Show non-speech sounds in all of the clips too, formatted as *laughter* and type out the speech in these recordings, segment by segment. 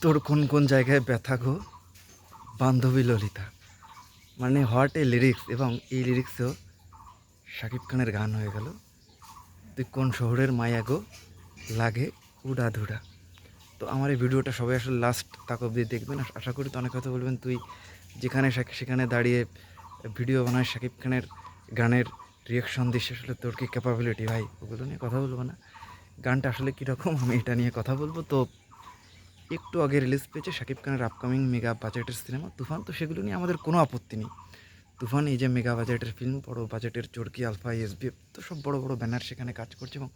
তোর কোন কোন জায়গায় ব্যথা গো? বান্ধবী ললিতা। মানে হট এ লিরিক্স এবং এই লিরিক্সেও শাকিব খানের গান হয়ে গেল। তুই কোন শহরের মায়া গো? লাগে উড়া ধুড়া তো আমার এই ভিডিওটা সবাই আসলে লাস্ট তাক অব্দি দেখবেন। আশ- করি তো অনেক কথা বলবেন। তুই যেখানে সেখানে দাঁড়িয়ে ভিডিও বানায় শাকিব খানের গানের রিয়াকশন দিস, আসলে তোর কি ক্যাপাবিলিটি ভাই, ওগুলো নিয়ে কথা বলব না। গানটা আসলে কীরকম? আমি এটা নিয়ে কথা বলব। তো একটু আগে রিলিজ পেয়েছে শাকিব খানের আপকামিং মেগা বাজেটের সিনেমা তুফান। তো সেগুলো নিয়ে আমাদের কোনো আপত্তি নেই। তুফান, এই যে মেগা বাজেটের ফিল্ম বড় বাজেটের চরকি আলফা এসবি তো সব বড় বড় ব্যানার সেখানে কাজ করছে এবং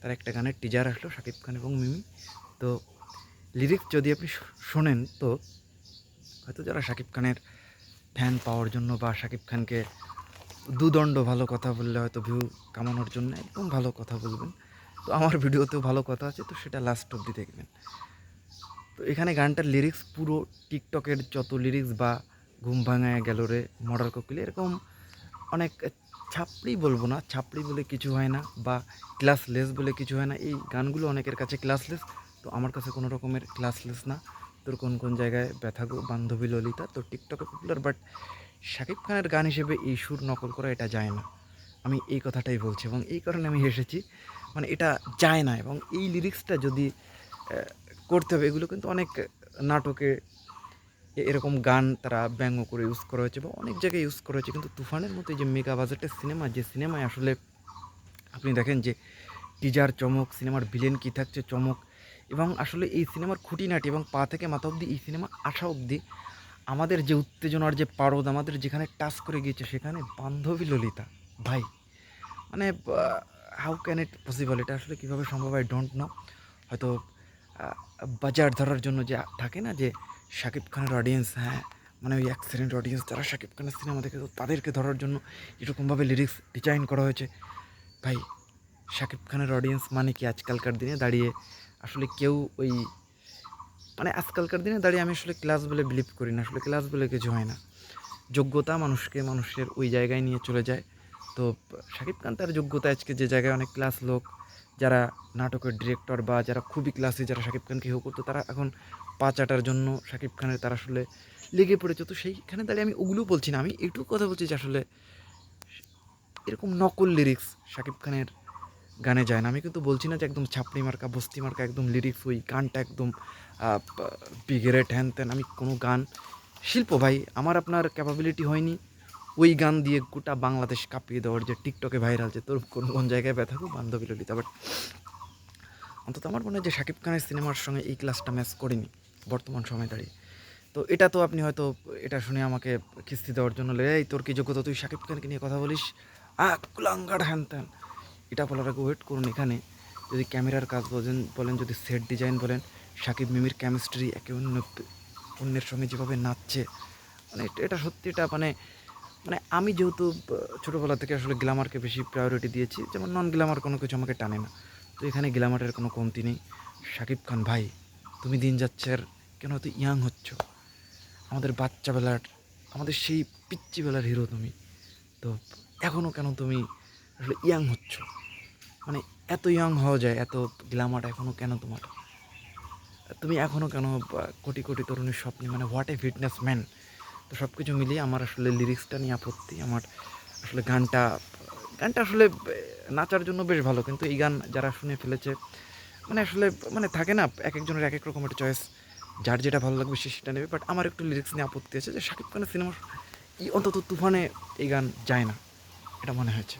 তার একটা গানের টিজার আসলো শাকিব খান এবং মিমি। তো লিরিক্স যদি আপনি শোনেন, তো হয়তো যারা শাকিব খানের ফ্যান পাওয়ার জন্য বা শাকিব খানকে দুদণ্ড ভালো কথা বললে হয়তো ভিউ কামানোর জন্য একদম ভালো কথা বলবেন। তো আমার *laughs* ভিডিওতেও ভালো কথা আছে, তো সেটা লাস্ট অবধি দেখবেন। তো এখানে গানটার লিরিক্স পুরো টিকটকের যত লিরিক্স বা ঘুম ভাঙায় গেল রে মডার কোকিল এরকম অনেক ছাপড়ি বলব না, ছাপড়ি বলে কিছু হয় না বা ক্লাসলেস বলে কিছু হয় না, এই গানগুলো অনেকের কাছে ক্লাসলেস তো আমার কাছে কোনো রকমের ক্লাসলেস না। তোর কোন কোন জায়গায় ব্যথা বান্ধবী ললিতা? তো টিকটকে পপুলার বাট শাকিব খানের গান হিসেবে এই সুর নকল করা এটা যায় না। আমি এই কথাটাই বলছি এবং এই কারণে আমি হেসেছি। মানে এটা যায় না এবং এই লিরিক্সটা যদি করতে হবে। এগুলো কিন্তু অনেক নাটকে এরকম গান তারা ব্যঙ্গ করে ইউজ করা হয়েছে বা অনেক জায়গায় ইউজ করা হয়েছে। কিন্তু তুফানের মতো যে মেগা বাজেটের সিনেমা যে সিনেমায় আসলে আপনি দেখেন যে টিজার চমক সিনেমার ভিলেন কী থাকছে চমক এবং আসলে এই সিনেমার খুঁটিনাটি এবং পা থেকে মাথা অবধি এই সিনেমা আসা অবধি আমাদের যে উত্তেজনার যে পারদ, আমাদের যেখানে টাচ করে গিয়েছে সেখানে বান্ধবী ললিতা। ভাই মানে হাউ ক্যান ইট পসিবল এটা আসলে কীভাবে সম্ভব আই ডোন্ট নো হয়তো বাজার ধরার জন্য যে থাকে না যে শাকিব খানের অডিয়েন্স হ্যাঁ মানে ওই অ্যাক্সিডেন্ট অডিয়েন্স যারা শাকিব খানের সিনেমা দেখে তাদেরকে ধরার জন্য এরকমভাবে লিরিক্স ডিজাইন করা হয়েছে। ভাই, শাকিব খানের অডিয়েন্স মানে কি আজকালকার দিনে দাঁড়িয়ে আসলে কেউ ওই মানে আজকালকার দিনে দাঁড়িয়ে আমি আসলে ক্লাস বলে বিলিভ করি না, আসলে ক্লাস বলে কিছু হয় না। যোগ্যতা মানুষকে, মানুষের ওই জায়গায় নিয়ে চলে যায়। তো শাকিব খান তার যোগ্যতা আজকে যে জায়গায় অনেক ক্লাস লোক যারা নাটকের ডিরেক্টর বা যারা খুবই ক্লাসে যারা শাকিব খানকে হেউ করতো, তারা এখন পা চাটার জন্য শাকিব খানের তারা আসলে লেগে পড়েছে। তো সেইখানে দাঁড়িয়ে আমি ওগুলো বলছি না, আমি এইটুকু কথা বলছি যে আসলে এরকম নকল লিরিক্স শাকিব খানের গানে যায় না। আমি কিন্তু বলছি না যে একদম ছাপড়ি মার্কা, বস্তি মার্কা, একদম লিরিক্স ওই গানটা একদম বিগেরেট হ্যান ত্যান আমি কোনো গান, শিল্প ভাই, আমার আপনার ক্যাপাবিলিটি হয়নি। ওই গান দিয়ে গোটা বাংলাদেশ কাঁপিয়ে দেওয়ার যে টিকটকে ভাইরাল যে তোর কোন কোন জায়গায় ব্যথা গো বান্ধবী ললিতা বাট অন্তত আমার মনে হয় যে শাকিব খানের সিনেমার সঙ্গে এই ক্লাসটা ম্যাচ করেনি বর্তমান সময় দাঁড়িয়ে। তো এটা তো আপনি হয়তো, এটা শুনে আমাকে কিস্তি দেওয়ার জন্য লে এই তোর কি যোগ্যতা? তুই শাকিব খানকে নিয়ে কথা বলিস? আ হ্যান ত্যান। এটা বলার আগে ওয়েট করুন এখানে। যদি ক্যামেরার কাজ বলেন বলেন, যদি সেট ডিজাইন বলেন, শাকিব মিমির কেমিস্ট্রি একে অন্য অন্যের সঙ্গে যেভাবে নাচছে মানে এটা সত্যি এটা মানে মানে আমি যেহেতু ছোটোবেলা থেকে আসলে গ্ল্যামারকে বেশি প্রায়োরিটি দিয়েছি, যেমন নন গ্ল্যামার কোনো কিছু আমাকে টানে না। তো এখানে গ্ল্যামারের কোনো কমতি নেই। শাকিব খান, ভাই, তুমি দিন যাচ্ছে আর কেন এত ইয়াং হচ্ছ? আমাদের বাচ্চাবেলার, আমাদের সেই পিচ্চিবেলার হিরো তুমি। তো এখনও কেন তুমি আসলে ইয়াং হচ্ছ? মানে এত ইয়াং হওয়া যায়, এত গ্ল্যামার এখনও কেন তোমার? তুমি এখনও কেন কোটি কোটি তরুণীর স্বপ্নে মানে হোয়াট এ ফিটনেস ম্যান তো সব কিছু মিলিয়ে আমার আসলে লিরিক্সটা নিয়ে আপত্তি, আমার আসলে গানটা গানটা আসলে নাচার জন্য বেশ ভালো। কিন্তু এই গান যারা শুনে ফেলেছে মানে আসলে মানে থাকে না, এক একজনের এক এক রকমের চয়েস যার যেটা ভালো লাগবে সে সেটা নেবে। বাট আমার একটু লিরিক্স নিয়ে আপত্তি আছে যে শাকিব খানের সিনেমা এই অন্তত তুফানে এই গান যায় না, এটা মনে হয়েছে।